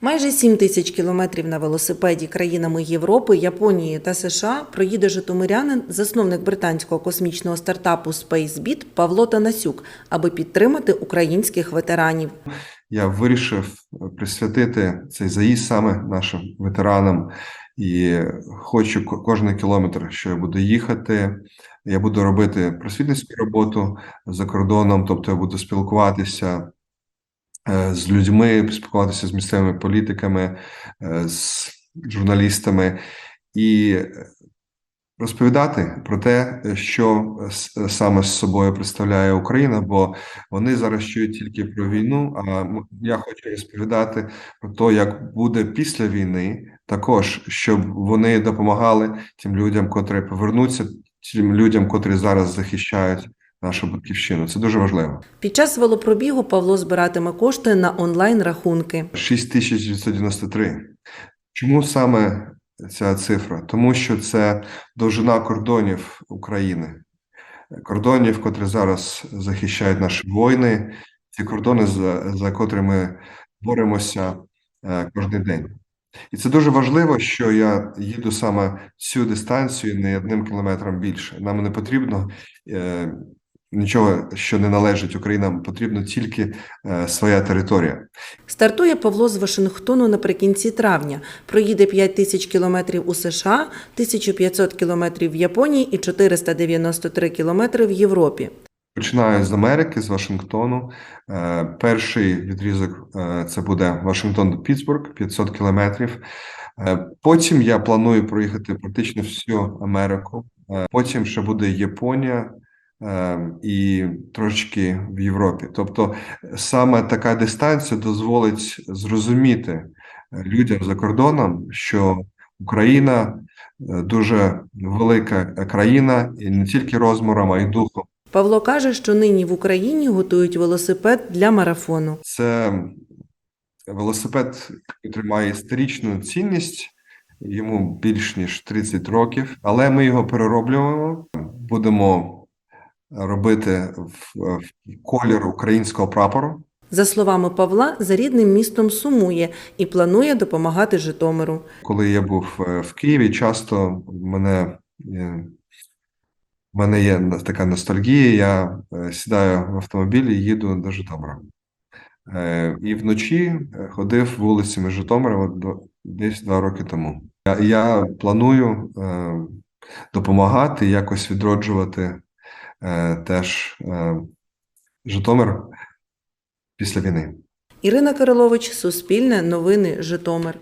Майже 7 тисяч кілометрів на велосипеді країнами Європи, Японії та США проїде житомирянин, засновник британського космічного стартапу SpaceBit Павло Танасюк, аби підтримати українських ветеранів. я вирішив присвятити цей заїзд саме нашим ветеранам і хочу ко- кожен кілометр, що я буду їхати. Я буду робити просвітницьку роботу за кордоном, тобто я буду спілкуватися з людьми, спілкуватися з місцевими політиками, е, з журналістами і розповідати про те, що саме з собою представляє Україна, бо вони зараз чують тільки про війну. А я хочу розповідати про те, як буде після війни, також щоб вони допомагали тим людям, котрі повернуться, тим людям, котрі зараз захищають нашу батьківщину. Це дуже важливо. Під час велопробігу Павло збиратиме кошти на онлайн-рахунки. 6993. Чому саме ця цифра? Тому що це довжина кордонів України, кордонів, котрі зараз захищають наші воїни, ці кордони, за, за котрі ми боремося е, кожен день. І це дуже важливо, що я їду саме цю дистанцію не одним кілометром більше. Нам не потрібно е, нічого, що не належить Україні, потрібно тільки е, своя територія. Стартує Павло з Вашингтону наприкінці травня. Проїде 5 тисяч кілометрів у США, 1500 кілометрів в Японії і 493 кілометри в Європі. Починаю з Америки, з Вашингтону. Е, Перший відрізок е, це буде Вашингтон до Пітсбург, 500 кілометрів. Е, Потім я планую проїхати практично всю Америку. Е, Потім ще буде Японія і трошечки в Європі. Тобто саме така дистанція дозволить зрозуміти е, людям за кордоном, що Україна е, дуже велика країна, і не тільки розміром, а й духом. Павло каже, що нині в Україні готують велосипед для марафону. Це велосипед, який має історичну цінність, йому більш ніж 30 років, але ми його перероблюємо. Будемо робити в, колір українського прапору. За словами Павла, за рідним містом сумує і планує допомагати Житомиру. Коли я був е, в Києві, часто мене, е, в мене є така ностальгія. Я е, сідаю в автомобіль і їду до Житомира. І вночі ходив вулицями Житомира десь два роки тому. Я, я планую допомагати, якось відроджувати теж е, Житомир після війни. Ірина Кирилович, Суспільне, Новини, Житомир.